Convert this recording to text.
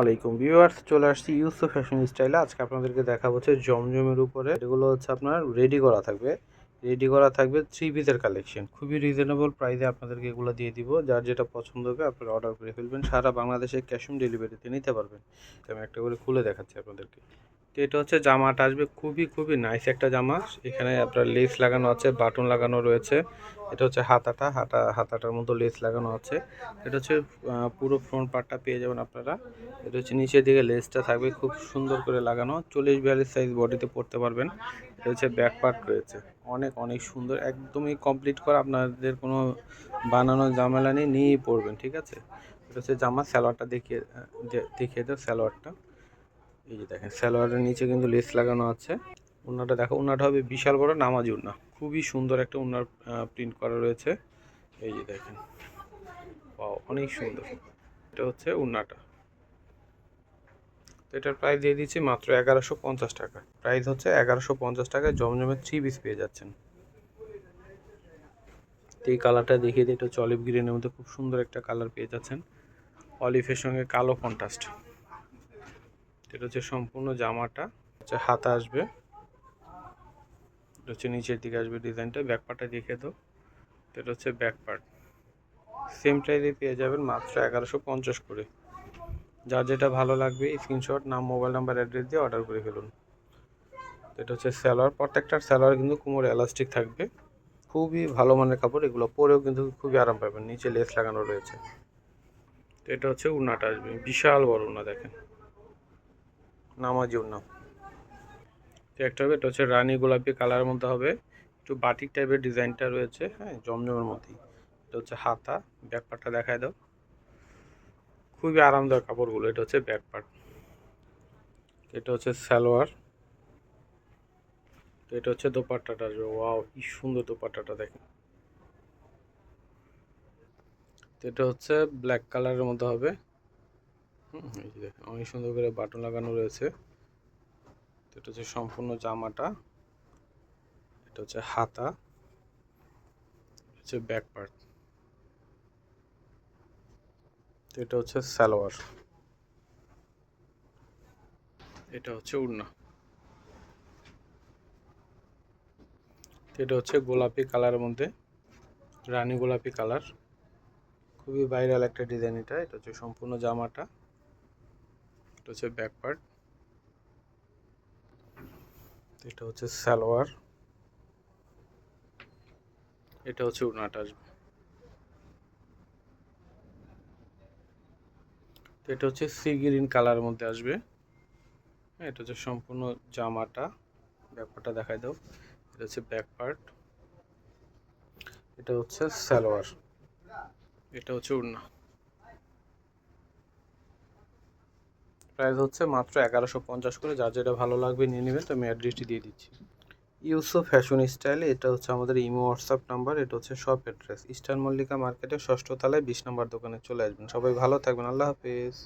আলাইকুম ভিউয়ার্স, চলে আসছি ইউসো ফ্যাশন স্টাইলে আজকে আপনাদেরকে দেখাবো হচ্ছে জমজমের উপরে। এগুলো হচ্ছে আপনার রেডি করা থাকবে। রেডি করা থাকবে থ্রি পিসের কালেকশন খুবই রিজনেবল প্রাইসে আপনাদেরকে এগুলো দিয়ে দিব। যার যেটা পছন্দ হবে আপনারা অর্ডার করে ফেলবেন। সারা বাংলাদেশে ক্যাশ অন ডেলিভারিতে নিতে পারবেন। আমি একটা করে খুলে দেখাচ্ছি আপনাদেরকে। তো এটা হচ্ছে জামাটা আসবে খুবই খুবই নাইস একটা জামা। এখানে আপনার লেস লাগানো আছে বাটন লাগানো রয়েছে। এটা হচ্ছে হাতাটা, হাতা, হাতাটার মতো লেস লাগানো আছে। এটা হচ্ছে পুরো ফ্রন্ট পার্টটা পেয়ে যাবেন আপনারা। এটা হচ্ছে নিচের দিকে লেসটা থাকবে, খুব সুন্দর করে লাগানো। চল্লিশ বিয়াল্লিশ সাইজ বডিতে পড়তে পারবেন। এটা হচ্ছে ব্যাক পার্ট রয়েছে। অনেক অনেক সুন্দর, একদমই কমপ্লিট করা। আপনাদের কোনো বানানো ঝামেলা নেই, নিয়েই পড়বেন ঠিক আছে? এটা হচ্ছে জামা স্যালোয়ারটা দেখিয়ে দেখিয়ে দাও স্যালোয়ারটা এই যে দেখেন স্যালোয়ারের নিচে কিন্তু লেস লাগানো আছে। উন্নাটা দেখো, উন্নাটা হবে বিশাল বড় নামাজি উন্না। খুবই সুন্দর একটা উন্নার প্রিন্ট করা রয়েছে। এই যে দেখেন অনেক সুন্দর। এটা হচ্ছে উন্নাটা। তো এটার প্রাইস দিয়ে দিচ্ছি মাত্র এগারোশো পঞ্চাশ টাকা। প্রাইস হচ্ছে এগারোশো পঞ্চাশ টাকায় জমজমের থ্রি পিস পেয়ে যাচ্ছেন। তো এই কালারটা দেখিয়ে দিই এটা হচ্ছে অলিভ গ্রিনের মধ্যে খুব সুন্দর একটা কালার পেয়ে যাচ্ছেন। অলিভের সঙ্গে কালো কন্ট্রাস্ট এটা হচ্ছে সম্পূর্ণ জামাটা, হচ্ছে হাতা আসবে। এটা হচ্ছে নিচের দিকে আসবে ডিজাইনটা ব্যাক পার্টটা দেখে দাও এটা হচ্ছে ব্যাক পার্ট সেম প্রাইসে পেয়ে যাবেন মাত্র এগারোশো পঞ্চাশ করে। যার যেটা ভালো লাগবে স্ক্রিনশট নাম মোবাইল নাম্বার অ্যাড্রেস দিয়ে অর্ডার করে ফেলুন। এটা হচ্ছে স্যালোয়ার প্রত্যেকটার স্যালোয়ার কিন্তু কোমরে এলাস্টিক থাকবে। খুবই ভালো মানের কাপড়, এগুলো পরেও কিন্তু খুবই আরাম পাবেন। নিচে লেস লাগানো রয়েছে। তো এটা হচ্ছে উনাটা আসবে, বিশাল বড় উনা দেখেন। নামাজি উন্না তো একটা হবে এটা হচ্ছে রানী গোলাপি কালারের মধ্যে হবে। একটু বাটিক টাইপের ডিজাইনটা রয়েছে হ্যাঁ জমজমের মধ্যেই এটা হচ্ছে হাতা ব্যাক পার্টটা দেখায় দাও। খুবই আরামদায়ক কাপড়গুলো, এটা হচ্ছে ব্যাক পার্ট এটা হচ্ছে সালোয়ার। তো এটা হচ্ছে দোপাট্টাটা, ওয়াও, কি সুন্দর দোপাট্টাটা দেখেন। তো এটা হচ্ছে ব্ল্যাক কালারের মধ্যে হবে। এই যে অনেক সুন্দর করে বাটন লাগানো রয়েছে। এটা হচ্ছে সম্পূর্ণ জামাটা, এটা হচ্ছে হাতা হচ্ছে ব্যাক পার্ট এটা হচ্ছে সালোয়ার, এটা হচ্ছে উড়না, এটা হচ্ছে গোলাপি কালারের মধ্যে, রানী গোলাপি কালার। খুবই ভাইরাল একটা ডিজাইন এটা এটা হচ্ছে সম্পূর্ণ জামাটা। হচ্ছে ব্যাক পার্ট এটা হচ্ছে সালোয়ার, এটা হচ্ছে উড়নাটা আসবে। এটা হচ্ছে সি গ্রিন কালারের মধ্যে আসবে। হ্যাঁ এটা হচ্ছে সম্পূর্ণ জামাটা, ব্যাপারটা দেখাই দাও। এটা হচ্ছে ব্যাক পার্ট এটা হচ্ছে সালোয়ার, এটা হচ্ছে উড়না প্রাইস হচ্ছে মাত্র এগারোশো পঞ্চাশ করে। যার যেটা ভালো লাগবে নিয়ে নেবেন, তো আমি অ্যাড্রেসটি দিয়ে দিচ্ছি। ইউসো ফ্যাশন স্টাইলে এটা হচ্ছে আমাদের ইমো হোয়াটসঅ্যাপ নাম্বার এটা হচ্ছে শপ অ্যাড্রেস ইস্টার্ন মল্লিকা মার্কেটের ষষ্ঠ তলায় বিশ নম্বর দোকানে চলে আসবেন। সবাই ভালো থাকবেন। আল্লাহ হাফেজ।